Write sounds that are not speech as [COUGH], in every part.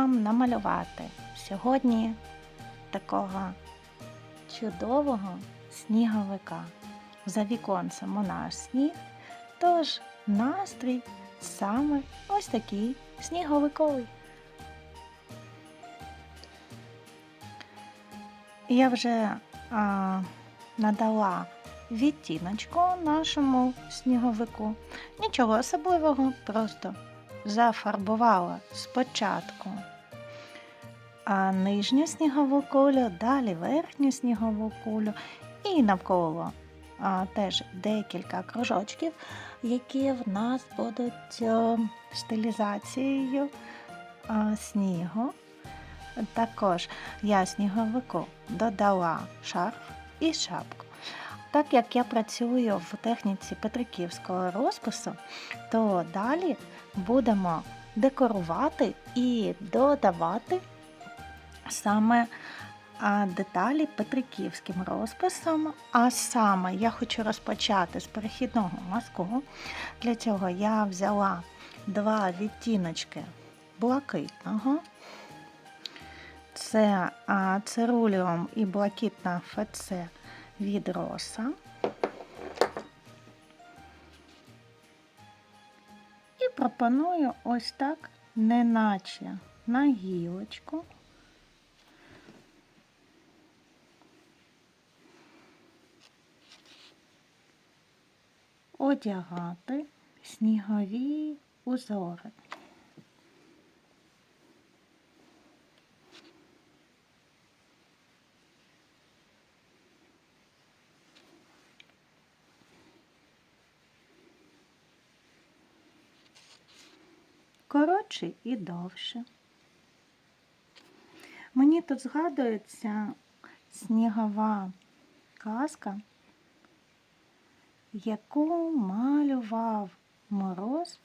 вам намалювати сьогодні такого чудового сніговика. За віконцем у нас сніг, тож настрій саме ось такий сніговиковий. Я вже а, надала відтіночку нашому сніговику. Нічого особливого, просто зафарбувала спочатку а нижню снігову кулю, далі верхню снігову кулю і навколо а, теж декілька кружочків, які в нас будуть а, стилізацією а, снігу. Також я сніговику додала шарф і шапку. Так як я працюю в техніці петриківського розпису, то далі будемо декорувати і додавати саме деталі петриківським розписом. А саме я хочу розпочати з перехідного мазку. Для цього я взяла два відтіночки блакитного. Це цируліум і блакитна ФЦ від роса. І пропоную ось так, неначе на гілочку. Одягати снігові узори. коротше і довше. Мені тут згадується снігова казка, яку малював мороз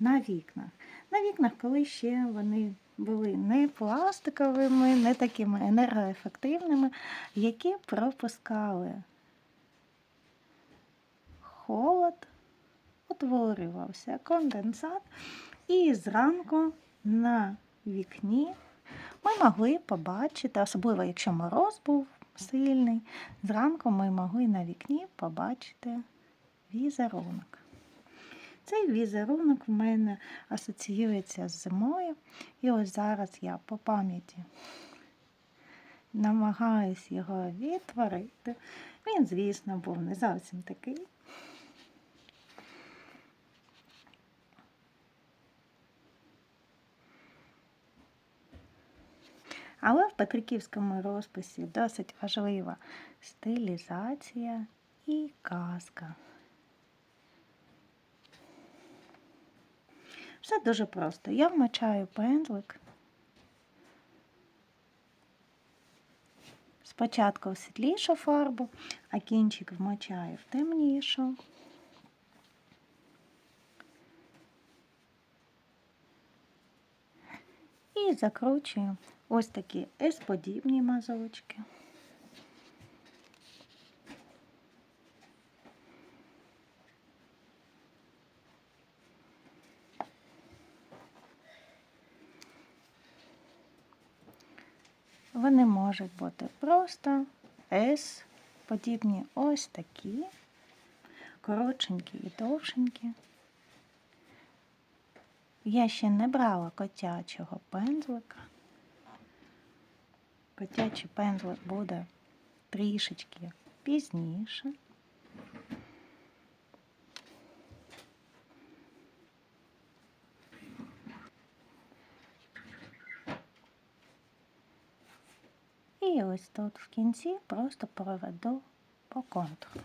на вікнах. На вікнах, коли ще вони були не пластиковими, не такими енергоефективними, які пропускали холод, утворювався конденсат, і зранку на вікні ми могли побачити, особливо якщо мороз був сильний, зранку ми могли на вікні побачити візерунок. Цей візерунок в мене асоціюється з зимою, і ось зараз я по пам'яті намагаюсь його відтворити. Він, звісно, був не зовсім такий. Але в Петриківському розписі досить важлива стилізація і казка. Все дуже просто. Я вмочаю пензлик. Спочатку в світлішу фарбу, а кінчик вмочаю в темнішу. І закручую ось такі S-подібні мазочки. Вони можуть бути просто S, подібні ось такі, коротшенькі і довшенькі. Я ще не брала котячого пензлика. Котячий пензлик буде трішечки пізніше. І ось тут в кінці просто проведу по контуру.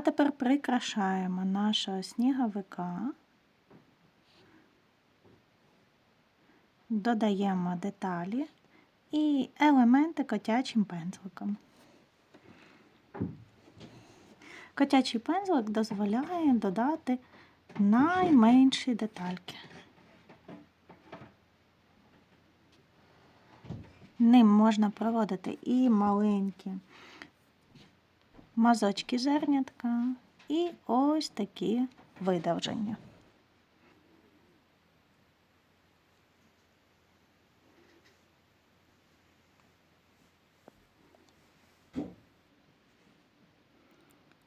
А тепер прикрашаємо нашого сніговика. Додаємо деталі і елементи котячим пензликом. Котячий пензлик дозволяє додати найменші детальки. Ним можна проводити і маленькі мазочки зернятка, і ось такі видовження.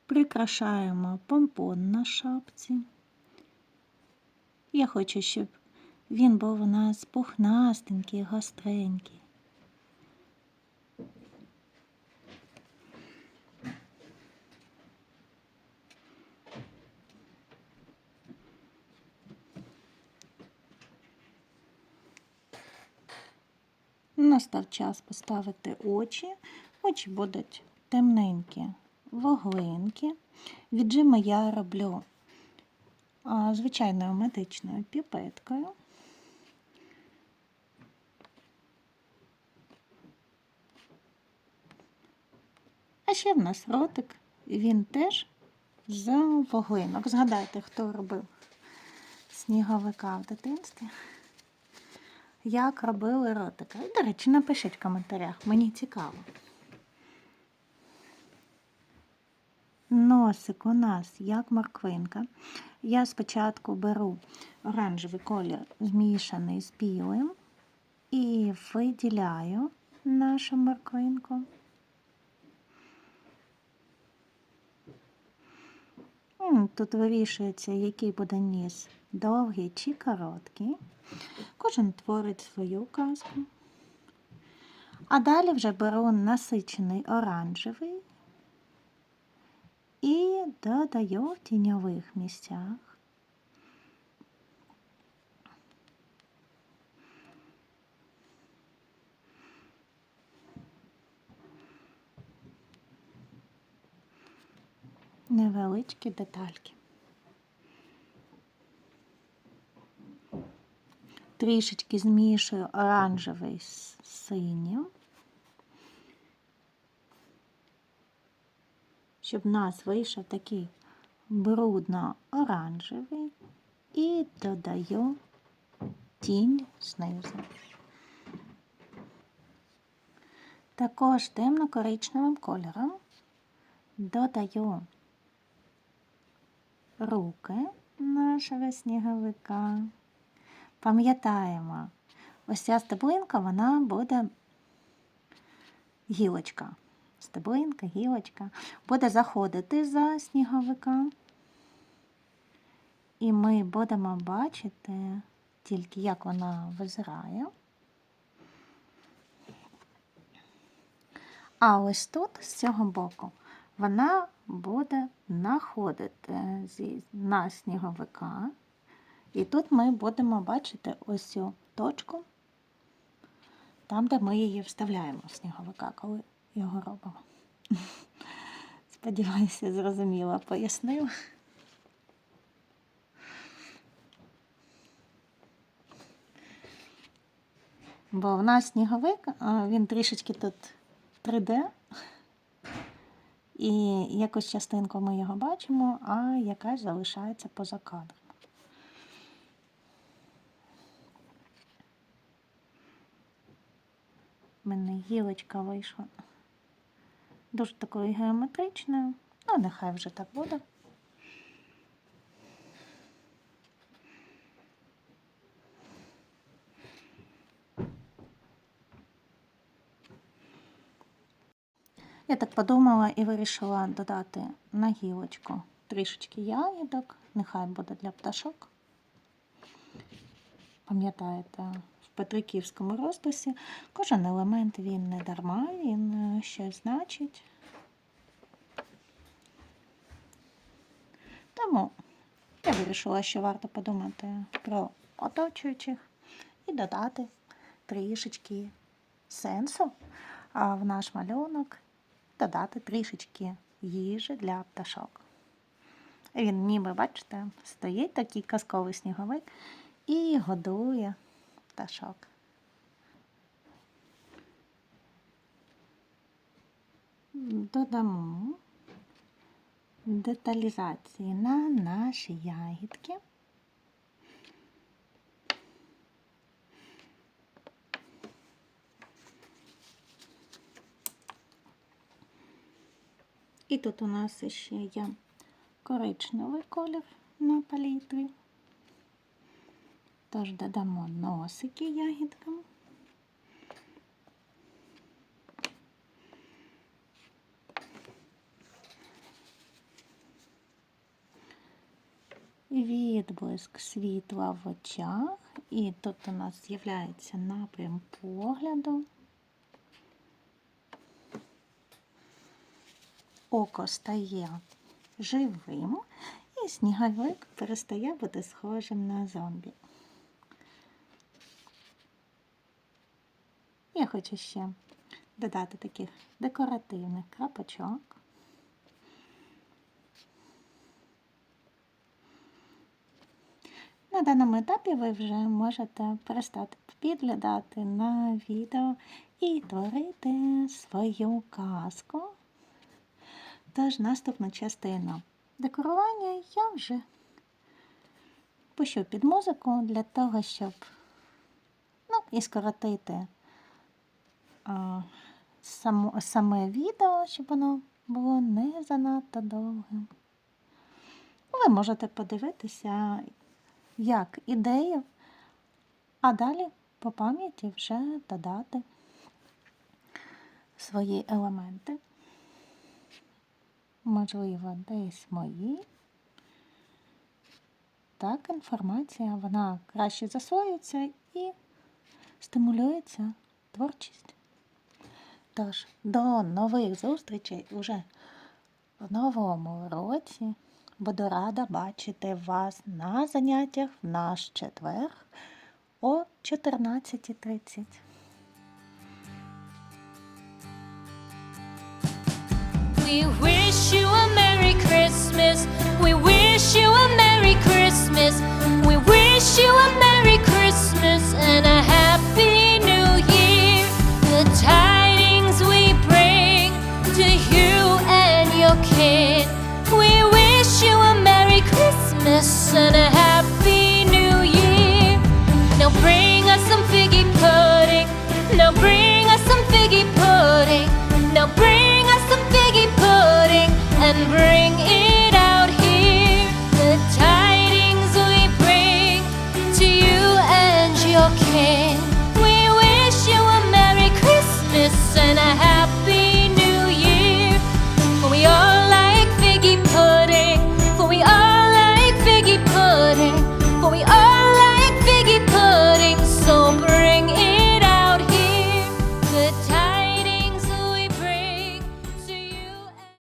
Прикрашаємо помпон на шапці. Я хочу, щоб він був у нас пухнастенький, гостренький. Настав час поставити очі. Очі будуть темненькі, вугленькі. Віджими я роблю звичайною медичною піпеткою. А ще в нас ротик, він теж з вуглинок. Згадайте, хто робив сніговика в дитинстві як робили ротика. І, до речі, напишіть в коментарях, мені цікаво. Носик у нас як морквинка. Я спочатку беру оранжевий колір, змішаний з білим, і виділяю нашу морквинку. Тут вирішується, який буде ніс довгий чи короткий. Кожен творить свою казку. А далі вже беру насичений оранжевий і додаю в тіньових місцях. Невеличкі детальки. Трішечки змішую оранжевий з синім, щоб в нас вийшов такий брудно-оранжевий і додаю тінь знизу. Також темно-коричневим кольором додаю руки нашого сніговика. Пам'ятаємо, ось ця стеблинка, вона буде гілочка. Стеблинка, гілочка, буде заходити за сніговика. І ми будемо бачити тільки, як вона визирає. А ось тут, з цього боку, вона буде находити на сніговика. І тут ми будемо бачити ось цю точку, там, де ми її вставляємо в сніговика, коли його робимо. [LAUGHS] Сподіваюся, зрозуміло пояснила. Бо в нас сніговик, він трішечки тут 3D, і якусь частинку ми його бачимо, а якась залишається поза кадром. в мене гілочка вийшла. Дуже такою геометричною, ну, нехай вже так буде. Я так подумала і вирішила додати на гілочку трішечки ягідок, нехай буде для пташок. Пам'ятаєте, Петриківському розписі. Кожен елемент він не дарма, він е, щось значить. Тому я вирішила, що варто подумати про оточуючих і додати трішечки сенсу в наш малюнок, додати трішечки їжі для пташок. Він ніби, бачите, стоїть такий казковий сніговик і годує пташок. Додамо деталізації на наші ягідки. І тут у нас ще є коричневий колір на палітрі. Тож додамо носики ягідкам. Відблиск світла в очах, і тут у нас з'являється напрям погляду. Око стає живим, і сніговик перестає бути схожим на зомбі. Я хочу ще додати таких декоративних крапочок. На даному етапі ви вже можете перестати підглядати на відео і творити свою казку. Тож наступну частину декорування я вже пущу під музику для того, щоб ну, і скоротити само, саме відео, щоб воно було не занадто довгим. Ви можете подивитися як ідею, а далі по пам'яті вже додати свої елементи. Можливо, десь мої. Так, інформація, вона краще засвоюється і стимулюється творчість. Тож, до нових зустрічей уже в новому році. Буду рада бачити вас на заняттях в наш четвер о 14.30. We wish you a Merry Christmas. We wish you a Merry Christmas.